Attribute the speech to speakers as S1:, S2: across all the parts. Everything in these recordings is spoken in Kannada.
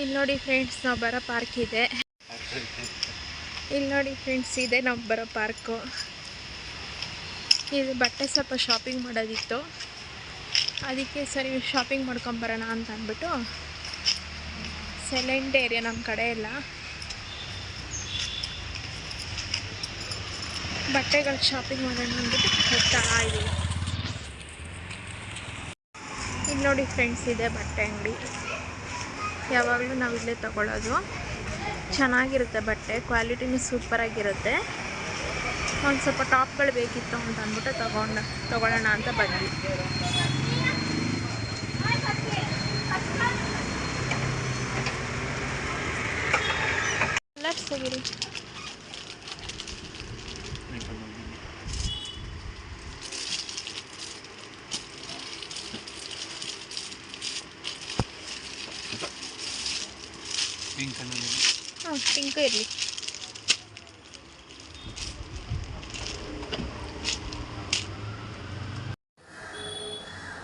S1: ಇಲ್ಲಿ ನೋಡಿ ಫ್ರೆಂಡ್ಸ್ ನಾವು ಬರೋ ಪಾರ್ಕ್ ಇದೆ. ಇಲ್ಲಿ ನೋಡಿ ಫ್ರೆಂಡ್ಸ್ ಇದೆ ನಾವು ಬರೋ ಪಾರ್ಕು ಇದು ಬಟ್ಟೆ ಸ್ವಲ್ಪ ಶಾಪಿಂಗ್ ಮಾಡೋದಿತ್ತು. ಅದಕ್ಕೆ ಸರಿ ಶಾಪಿಂಗ್ ಮಾಡ್ಕೊಂಬರೋಣ ಅಂತ ಅಂದ್ಬಿಟ್ಟು ಸೈಲೆಂಟ್ ಏರಿಯಾ ನಮ್ಮ ಕಡೆ ಎಲ್ಲ ಬಟ್ಟೆಗಳು ಶಾಪಿಂಗ್ ಮಾಡೋಣ ಅಂದ್ಬಿಟ್ಟು ಹೋಗ್ತಾ ಇಲ್ಲಿ ನೋಡಿ ಫ್ರೆಂಡ್ಸ್ ಇದೆ ಬಟ್ಟೆ ಅಂಗಡಿ. ಯಾವಾಗಲೂ ನಾವು ಇಲ್ಲೇ ತಗೊಳ್ಳೋದು ಚೆನ್ನಾಗಿರುತ್ತೆ ಬಟ್ಟೆ, ಕ್ವಾಲಿಟಿನೂ ಸೂಪರಾಗಿರುತ್ತೆ. ಒಂದು ಸ್ವಲ್ಪ ಟಾಪ್ಗಳು ಬೇಕಿತ್ತು ಅಂತ ಅಂದ್ಬಿಟ್ಟು ತಗೊಂಡ ತಗೊಳ್ಳೋಣ ಅಂತ ಬಂದ್ವಿ. ಹಾಂ ಪಿಂಕು ಇರಲಿ.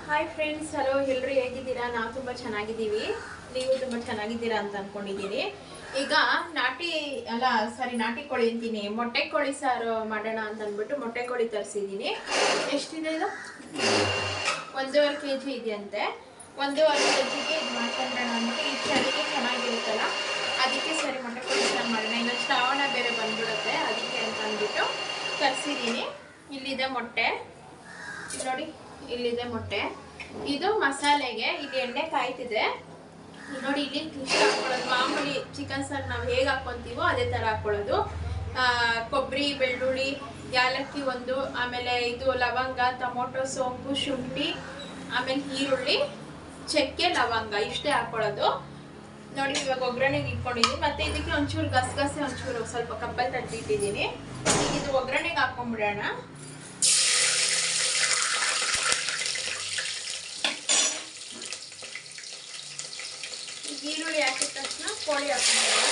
S1: ಹಾಯ್ ಫ್ರೆಂಡ್ಸ್ ಹಲೋ ಎಲ್ಲರೂ ಹೇಗಿದ್ದೀರಾ? ನಾವು ತುಂಬ ಚೆನ್ನಾಗಿದ್ದೀವಿ. ನೀವು ತುಂಬ ಚೆನ್ನಾಗಿದ್ದೀರಾ ಅಂತ ಅಂದ್ಕೊಂಡಿದ್ದೀನಿ ಈಗ ನಾಟಿ ಅಲ್ಲ ಸಾರಿ ನಾಟಿ ಕೋಳಿ ಅಂತೀನಿ. ಮೊಟ್ಟೆ ಕೋಳಿ ಸಾರು ಮಾಡೋಣ ಅಂತ ಅಂದ್ಬಿಟ್ಟು ಮೊಟ್ಟೆ ಕೋಳಿ ತರಿಸಿದ್ದೀನಿ. ಎಷ್ಟಿದೆ ಇದು ಒಂದೂವರೆ ಕೆ ಜಿ ಇದೆಯಂತೆ. ಒಂದೂವರೆ ಕೆ ಜಿಗೆ ಇದು ಮಾಡ್ಕೊಂಡ್ರೋಣ ಅಂದ್ಬಿಟ್ಟು ಈ ಚಳಿಗೆ ಚೆನ್ನಾಗಿರುತ್ತಲ್ಲ ಅದಕ್ಕೆ ಸರಿ ಮೊಟ್ಟೆ ಕೋಳಿ ಸಾರು ಮಾಡೋಣ ಇನ್ನು ಶ್ರಾವಣ ಬೇರೆ ಬಂದ್ಬಿಡುತ್ತೆ ಅದಕ್ಕೆ ಅಂತ ಅಂದ್ಬಿಟ್ಟು ತರಿಸಿದ್ದೀನಿ ಇಲ್ಲಿದೆ ಮೊಟ್ಟೆ. ನೋಡಿ, ಇಲ್ಲಿದೆ ಮೊಟ್ಟೆ. ಇದು ಮಸಾಲೆಗೆ, ಇದು ಎಣ್ಣೆ ಕಾಯ್ತಿದೆ. ನೋಡಿ, ಇಲ್ಲಿ ಇಷ್ಟ ಹಾಕೊಳ್ಳೋದು. ಮಾಮೂಲಿ ಚಿಕನ್ ಸಾರು ನಾವು ಹೇಗೆ ಹಾಕ್ಕೊಂತೀವೋ ಅದೇ ಥರ ಹಾಕ್ಕೊಳ್ಳೋದು ಕೊಬ್ಬರಿ ಬೆಳ್ಳುಳ್ಳಿ, ಯಾಲಕ್ಕಿ ಒಂದು, ಆಮೇಲೆ ಇದು ಲವಂಗ, ಟೊಮೊಟೊ, ಸೋಂಪು, ಶುಂಠಿ, ಆಮೇಲೆ ಈರುಳ್ಳಿ, ಚಕ್ಕೆ, ಲವಂಗ, ಇಷ್ಟೇ ಹಾಕ್ಕೊಳ್ಳೋದು ನೋಡಿ, ಇವಾಗ ಒಗ್ಗರಣೆಗೆ ಇಟ್ಕೊಂಡಿದ್ದೀನಿ ಮತ್ತೆ ಇದಕ್ಕೆ ಒಂಚೂರು ಗಸಗಸೆ, ಒಂಚೂರು ಸ್ವಲ್ಪ ಕಪ್ಪಲ್ಲಿ ತಟ್ಟಿಟ್ಟಿದ್ದೀನಿ ಇದು ಒಗ್ಗರಣೆಗೆ ಹಾಕೊಂಡ್ಬಿಡೋಣ ಈರುಳ್ಳಿ ಹಾಕಿದ ತಕ್ಷಣ ಕೋಳಿ ಹಾಕೊಂಡ್ಬಿಡೋಣ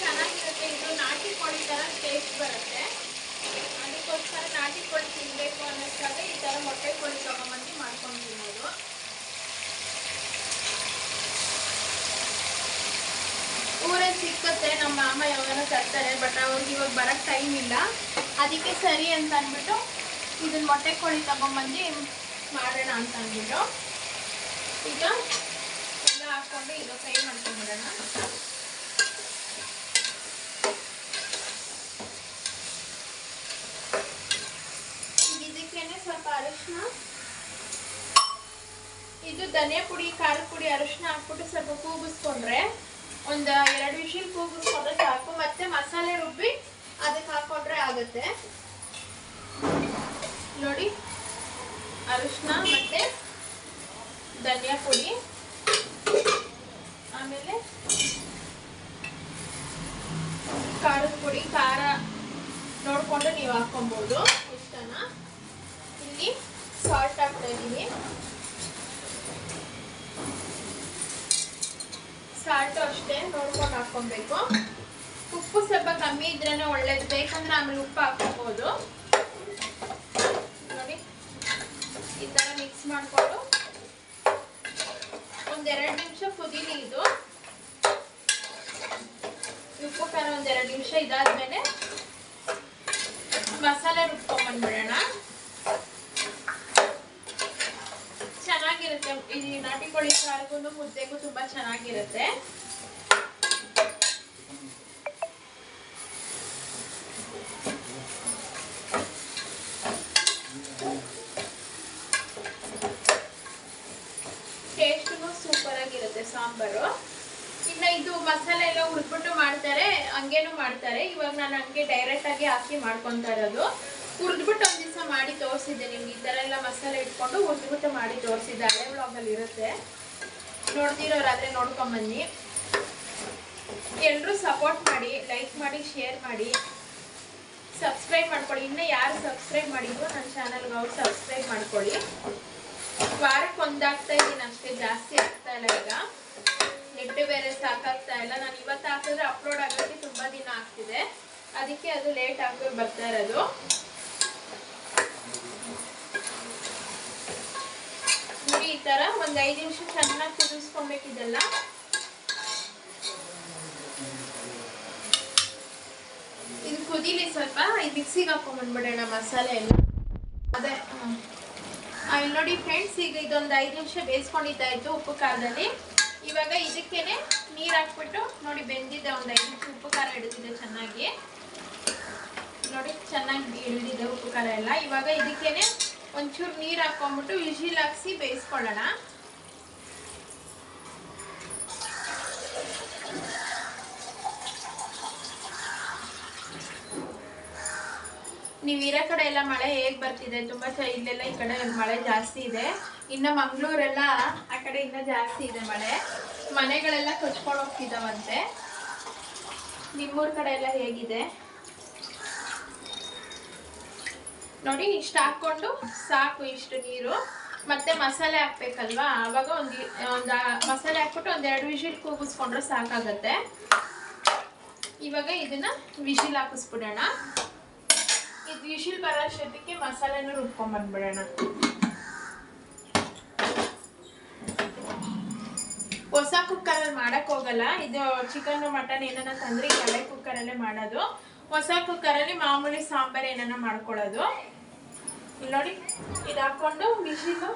S1: ಚೆನ್ನಾಗಿರುತ್ತೆ. ಇದು ನಾಟಿ ಕೋಳಿ ಥರ ಟೇಸ್ಟ್ ಬರುತ್ತೆ. ಅದಕ್ಕೋಸ್ಕರ ನಾಟಿ ಕೋಳಿ ತಿನ್ನಬೇಕು ಅನ್ನೋಷ್ಟಾಗ ಈ ಥರ ಮೊಟ್ಟೆ ಕೋಳಿ ತೊಗೊಂಬಂದು ಮಾಡ್ಕೊಂಡು ತಿನ್ನೋದು ಊರಲ್ಲಿ ಸಿಕ್ಕತ್ತೆ ನಮ್ಮ ಮಾಮ ಯಾವಾಗ ತರ್ತಾರೆ ಬಟ್ ಅವ್ರಿಗೆ ಇವಾಗ ಬರಕ್ ಟೈಮ್ ಇಲ್ಲ. ಅದಕ್ಕೆ ಸರಿ ಅಂತ ಅಂದ್ಬಿಟ್ಟು ಇದನ್ನ ಮೊಟ್ಟೆ ಕೋಳಿ ತಗೊಂಬಂದು ಮಾಡೋಣ ಅಂತ ಅಂದ್ಬಿಟ್ಟು ಈಗ ಎಲ್ಲ ಹಾಕ್ಕೊಂಡು ಇದು ಫ್ರೈ ಮಾಡ್ಕೊಂಡ್ಬಿಡೋಣ ಇದಕ್ಕೇನೆ ಸ್ವಲ್ಪ ಇದು ಧನಿಯಾ ಪುಡಿ ಖಾರದ ಪುಡಿ ಅರಿಶಿನ ಹಾಕ್ಬಿಟ್ಟು ಸ್ವಲ್ಪ ಕೂಗಿಸ್ಕೊಂಡ್ರೆ ಒಂದು ಎರಡು ವಿಷಲ್ ಕೂಗಿಸ್ಕೊಂಡ್ರೆ ಸಾಕು, ಮತ್ತೆ ಮಸಾಲೆ ರುಬ್ಬಿ ಅದಕ್ಕೆ ಹಾಕೊಂಡ್ರೆ ಆಗುತ್ತೆ. ನೋಡಿ ಅರಿಶಿನ ಮತ್ತೆ ಧನಿಯಾ ಪುಡಿ. ಆಮೇಲೆ ಖಾರದ ಪುಡಿ, ಖಾರ ನೋಡ್ಕೊಂಡು ನೀವು ಹಾಕೊಬೋದು, ಇಷ್ಟನ? ಇಲ್ಲಿ ಸಾಲ್ಟ್ ಹಾಕ್ತಾ ಇದ್ದೀನಿ ಸಾಲ್ಟು ಅಷ್ಟೇ ನೋಡ್ಕೊಂಡು ಹಾಕೊಬೇಕು ಉಪ್ಪು ಸ್ವಲ್ಪ ಕಮ್ಮಿ ಇದ್ರೇನೆ ಒಳ್ಳೇದು. ಬೇಕಂದ್ರೆ ಆಮೇಲೆ ಉಪ್ಪು ಹಾಕೋಬಹುದು ನೋಡಿ, ಈ ಥರ ಮಿಕ್ಸ್ ಮಾಡಿಕೊಂಡು ಒಂದೆರಡು ನಿಮಿಷ ಕುದೀಲಿ ಇದು. ಉಪ್ಪು ಖಾರ ಒಂದೆರಡು ನಿಮಿಷ ಇದಾದ್ಮೇಲೆ ಮಸಾಲೆ ರುಬ್ಕೊಂಡ್ಬಂದ್ಬಿಡೋಣ ಚೆನ್ನಾಗಿರುತ್ತೆ. ಈ ನಾಟಿ ಕೋಳಿ ಸಾರಿಗೂ ಮುದ್ದೆಗೂ ತುಂಬಾ ಚೆನ್ನಾಗಿರುತ್ತೆ ಟೇಸ್ಟು ಸೂಪರ್ ಆಗಿರುತ್ತೆ ಸಾಂಬಾರು ಇನ್ನ ಇದು ಮಸಾಲೆ ಎಲ್ಲ ಹುರ್ಬಿಟ್ಟು ಮಾಡ್ತಾರೆ ಹಂಗೇನು ಮಾಡ್ತಾರೆ. ಇವಾಗ ನಾನು ಹಂಗೆ ಡೈರೆಕ್ಟ್ ಆಗಿ ಹಾಕಿ ಮಾಡ್ಕೊತಾ ಇರೋದು. ಹುರಿದ್ಬಿಟ್ಟು ಒಂದ್ ದಿವಸ ಮಾಡಿ ತೋರಿಸಿದ್ದೆ ನಿಮ್ಗೆ. ಈ ಥರ ಎಲ್ಲ ಮಸಾಲೆ ಇಟ್ಕೊಂಡು ಹುರಿದ್ಬಿಟ್ಟು ಮಾಡಿ ತೋರಿಸಿದ್ದೆ. ಹಳೆ ವ್ಲಾಗಲ್ಲಿ ಇರುತ್ತೆ. ನೋಡ್ತಿರೋರಾದ್ರೆ ನೋಡ್ಕೊಂಬನ್ನಿ ಎಲ್ಲರೂ ಸಪೋರ್ಟ್ ಮಾಡಿ ಲೈಕ್ ಮಾಡಿ ಶೇರ್ ಮಾಡಿ. ಸಬ್ಸ್ಕ್ರೈಬ್ ಮಾಡ್ಕೊಳ್ಳಿ. ಇನ್ನೂ ಯಾರು ಸಬ್ಸ್ಕ್ರೈಬ್ ಮಾಡಿದ್ರು ನನ್ನ ಚಾನಲ್ಗೆ ಅವ್ರು ಸಬ್ಸ್ಕ್ರೈಬ್ ಮಾಡ್ಕೊಳ್ಳಿ. ವಾರಕ್ಕೆ ಒಂದಾಗ್ತಾ ಇದ್ದೀನಿ ಅಷ್ಟೇ. ಜಾಸ್ತಿ ಆಗ್ತಾ ಇಲ್ಲ ಈಗ. ನೆಟ್ಟು ಬೇರೆ ಸಾಕಾಗ್ತಾ ಇಲ್ಲ. ನಾನು ಇವತ್ತು ಹಾಕಿದ್ರೆ ಅಪ್ಲೋಡ್ ಆಗೋಕ್ಕೆ ತುಂಬ ದಿನ ಆಗ್ತಿದೆ. ಅದಕ್ಕೆ ಅದು ಲೇಟ್ ಆಗಿ ಬರ್ತಾ ಇರೋದು. ನೋಡಿ, ಈ ಥರ ಒಂದು ಐದು ನಿಮಿಷ ಚೆನ್ನಾಗಿ ಕುದಿಸ್ಕೊಬೇಕಿದೆಲ್ಲ. ಇದು ಕುದೀಲಿ ಸ್ವಲ್ಪ. ಇದು ಮಿಕ್ಸಿಗೆ ಹಾಕೊಂಡ್ಬಂದ್ಬಿಡೋಣ ಮಸಾಲೆ ಎಲ್ಲ. ಅದೇ. ಇಲ್ಲಿ ನೋಡಿ ಫ್ರೆಂಡ್ಸ್ ಈಗ ಇದೊಂದು ಐದು ನಿಮಿಷ ಬೇಯಿಸ್ಕೊಂಡಿದ್ದಾಯ್ತು ಉಪ್ಪು ಖಾರದಲ್ಲಿ. ಇವಾಗ ಇದಕ್ಕೇನೆ ನೀರು ಹಾಕ್ಬಿಟ್ಟು ನೋಡಿ ಬೆಂದಿದೆ ಒಂದು ಐದು ಉಪ್ಪು ಖಾರ ಹಿಡಿದಿದೆ ಚೆನ್ನಾಗಿ. ನೋಡಿ ಚೆನ್ನಾಗಿ ಹಿಡಿದಿದೆ ಉಪ್ಪು ಖಾರ ಎಲ್ಲ. ಇವಾಗ ಇದಕ್ಕೇನೆ ಒಂಚೂರು ನೀರ್ ಹಾಕೊಂಡ್ಬಿಟ್ಟು ವಿಶಿಲ್ ಹಾಕ್ಸಿ ಬೇಯಿಸ್ಕೊಳ್ಳೋಣ. ನೀವು ಇರೋ ಕಡೆ ಎಲ್ಲ ಮಳೆ ಹೇಗ್ ಬರ್ತಿದೆ? ತುಂಬಾ ಇಲ್ಲೆಲ್ಲ ಈ ಕಡೆ ಮಳೆ ಜಾಸ್ತಿ ಇದೆ. ಇನ್ನ ಮಂಗಳೂರೆಲ್ಲ ಆ ಕಡೆ ಇನ್ನ ಜಾಸ್ತಿ ಇದೆ ಮಳೆ. ಮನೆಗಳೆಲ್ಲ ಕೊಚ್ಕೊಂಡು ಹೋಗ್ತಿದಾವಂತೆ. ನಿಮ್ಮೂರ್ ಕಡೆ ಎಲ್ಲ ಹೇಗಿದೆ? ನೋಡಿ, ಇಷ್ಟು ಹಾಕೊಂಡು ಸಾಕು ಇಷ್ಟು ನೀರು. ಮತ್ತೆ ಮಸಾಲೆ ಹಾಕ್ಬೇಕಲ್ವಾ? ಆವಾಗ ಒಂದು ಒಂದು ಮಸಾಲೆ ಹಾಕ್ಬಿಟ್ಟು ಒಂದೆರಡು ವಿಷಿಲ್ ಕೂಗಿಸ್ಕೊಂಡ್ರೆ ಸಾಕಾಗತ್ತೆ. ಇವಾಗ ಇದನ್ನ ವಿಶಿಲ್ ಹಾಕಿಸ್ಬಿಡೋಣ. ಇದು ಇಶಿಲ್ ಬರೋಷ್ಟೊತ್ತಿಗೆ ಮಸಾಲೆನೂ ರುಬ್ಕೊಂಡ್ ಬಂದ್ಬಿಡೋಣ. ಹೊಸ ಕುಕ್ಕರಲ್ಲಿ ಮಾಡಕ್ ಹೋಗಲ್ಲ. ಇದು ಚಿಕನ್ ಮಟನ್ ಏನಾನ ತಂದ್ರೆ ಹಳೆ ಕುಕ್ಕರಲ್ಲೇ ಮಾಡೋದು. ಹೊಸ ಕುಕ್ಕರಲ್ಲಿ ಮಾಮೂಲಿ ಸಾಂಬಾರ್ ಏನಾರ ಮಾಡ್ಕೊಳ್ಳೋದು. ಇಲ್ಲಿ ನೋಡಿ, ಇದು ಹಾಕೊಂಡು ಬಿಸಿಲು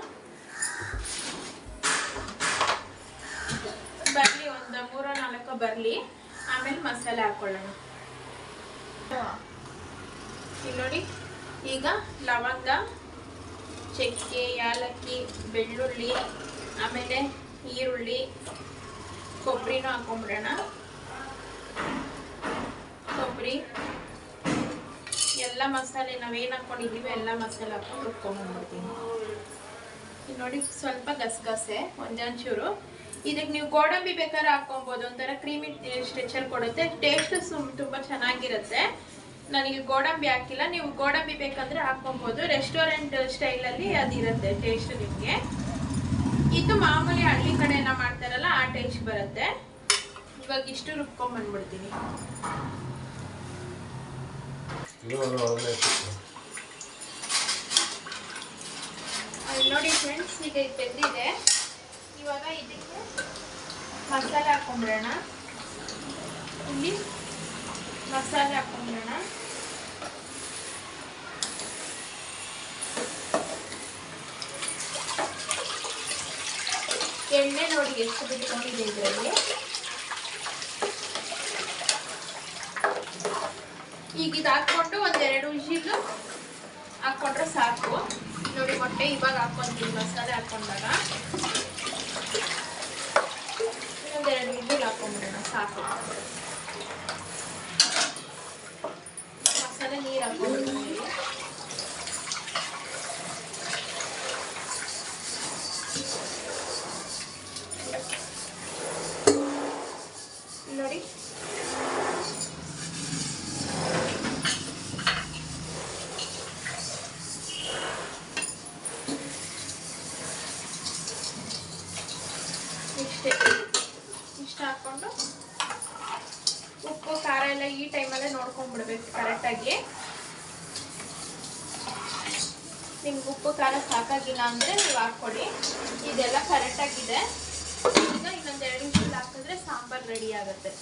S1: ಬರ್ಲಿ ಒಂದು ಮೂರೋ ನಾಲ್ಕೋ, ಬರ್ಲಿ. ಆಮೇಲೆ ಮಸಾಲೆ ಹಾಕೊಳ್ಳೋಣ. ಇಲ್ಲಿ ನೋಡಿ. ಈಗ ಲವಂಗ, ಚಕ್ಕೆ, ಯಾಲಕ್ಕಿ, ಬೆಳ್ಳುಳ್ಳಿ, ಆಮೇಲೆ ಈರುಳ್ಳಿ, ಕೊಬ್ಬರಿನೂ ಹಾಕೊಂಬಿಡೋಣ. ಕೊಬ್ಬರಿ, ಎಲ್ಲ ಮಸಾಲೆ ನಾವೇನು ಹಾಕ್ಕೊಂಡಿದ್ದೀವಿ ಎಲ್ಲ ಮಸಾಲೆ ಹಾಕೊಂಡು ರುಬ್ಕೊಂಡ್ಬಿಡ್ತೀನಿ ಇಲ್ಲಿ ನೋಡಿ ಸ್ವಲ್ಪ ಗಸಗಸೆ ಒಂದೊಂಚೂರು ಇದಕ್ಕೆ ನೀವು ಗೋಡಂಬಿ ಬೇಕಾದ್ರೆ ಹಾಕೊಬೋದು. ಒಂಥರ ಕ್ರೀಮಿ ಸ್ಟ್ರೆಚರ್ ಕೊಡುತ್ತೆ. ಟೇಸ್ಟ್ ಸುಮ್ ತುಂಬ ಚೆನ್ನಾಗಿರುತ್ತೆ. ನನಗೆ ಗೋಡಂಬಿ ಹಾಕಿಲ್ಲ ನೀವು ಗೋಡಂಬಿ ಬೇಕಂದ್ರೆ ಹಾಕೊಬಹುದು ರೆಸ್ಟೋರೆಂಟ್ ಸ್ಟೈಲಲ್ಲಿ ಅದಿರುತ್ತೆ ಟೇಸ್ಟ್ ನಿಮಗೆ. ಇದು ಮಾಮೂಲಿ ಹಳ್ಳಿ ಕಡೆ ಎಲ್ಲ ಮಾಡ್ತಾರಲ್ಲ ಆ ಟೇಸ್ಟ್ ಬರುತ್ತೆ. ಇವಾಗ ಇಷ್ಟು ರುಬ್ಕೊಂಡ್ ಬಂದ್ಬಿಡ್ತೀನಿ ನೋಡಿ ಫ್ರೆಂಡ್ಸ್ ಈಗ ಇದು ಬೆಂದಿದೆ. ಇವಾಗ ಇದಕ್ಕೆ ಮಸಾಲೆ ಹಾಕೊಂಡ್ಬಿಡೋಣ ಇಲ್ಲಿ ಮಸಾಲೆ ಹಾಕೊಂಡ್ಬಿಡೋಣ ಎಣ್ಣೆ ನೋಡಿ ಎಷ್ಟು ಬಿಟ್ಕೊಂಡಿದೆ ಇದರಲ್ಲಿ. ಈಗ ಇದು ಹಾಕ್ಕೊಂಡು ಒಂದೆರಡು ವಿಷಿಲು ಹಾಕ್ಕೊಂಡ್ರೆ ಸಾಕು. ನೋಡಿ, ಮೊಟ್ಟೆ ಇವಾಗ ಹಾಕ್ಕೊಂತೀವಿ ಮಸಾಲೆ ಹಾಕೊಂಡಾಗ ಇನ್ನೊಂದೆರಡು ವಿಷಿಲ್ ಹಾಕೊಂಡ್ಬಿಡೋಣ ಸಾಕು. ಮಸಾಲೆ ನೀರು ಹಾಕೊಂಡ್ಬಿಡ್ತೀವಿ ನೋಡಿ ಇಷ್ಟೇ ಇಷ್ಟ ಹಾಕ್ಕೊಂಡು ಉಪ್ಪು, ಖಾರ ಎಲ್ಲ ಈ ಟೈಮಲ್ಲೇ ನೋಡ್ಕೊಂಡ್ಬಿಡ್ಬೇಕು ಕರೆಕ್ಟಾಗಿ ನಿಮ್ಗೆ ಉಪ್ಪು, ಖಾರ ಸಾಕಾಗಿಲ್ಲ ಅಂದರೆ ನೀವು ಹಾಕ್ಕೊಡಿ. ಇದೆಲ್ಲ ಕರೆಕ್ಟಾಗಿದೆ ಈಗ ಇನ್ನೊಂದು ಎರಡು ನಿಮಿಷ ಹಾಕಿದ್ರೆ ಸಾಂಬಾರ್ ರೆಡಿ ಆಗುತ್ತೆ.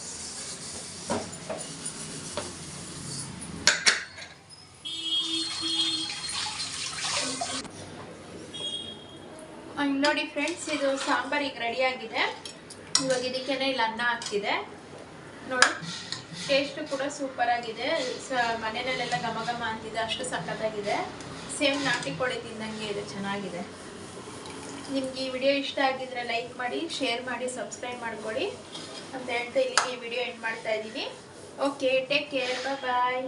S1: ನೋಡಿ ಫ್ರೆಂಡ್ಸ್ ಇದು ಸಾಂಬಾರ್ ಈಗ ರೆಡಿ ಆಗಿದೆ. ಇವಾಗ ಇದಕ್ಕೆ ಇಲ್ಲಿ ಅನ್ನ ಹಾಕ್ತಿದೆ. ನೋಡಿ ಟೇಸ್ಟು ಕೂಡ ಸೂಪರ್ ಆಗಿದೆ. ಮನೆಯಲ್ಲೆಲ್ಲ ಘಮ ಘಮ ಅಂತಿದೆ, ಅಷ್ಟು ಸಕ್ಕತ್ತಾಗಿದೆ ಸೇಮ್ ನಾಟಿ ಕೋಳಿ ತಿಂದಂಗೆ ಇದೆ ಚೆನ್ನಾಗಿದೆ. ನಿಮ್ಗೆ ಈ ವಿಡಿಯೋ ಇಷ್ಟ ಆಗಿದ್ರೆ ಲೈಕ್ ಮಾಡಿ ಶೇರ್ ಮಾಡಿ ಸಬ್ಸ್ಕ್ರೈಬ್ ಮಾಡ್ಕೊಳ್ಳಿ ಅಂತ ಹೇಳ್ತಾ ಇಲ್ಲಿಗೆ ಈ ವಿಡಿಯೋ ಎಂಡ್ ಮಾಡ್ತಾ ಇದ್ದೀನಿ. Okay take care bye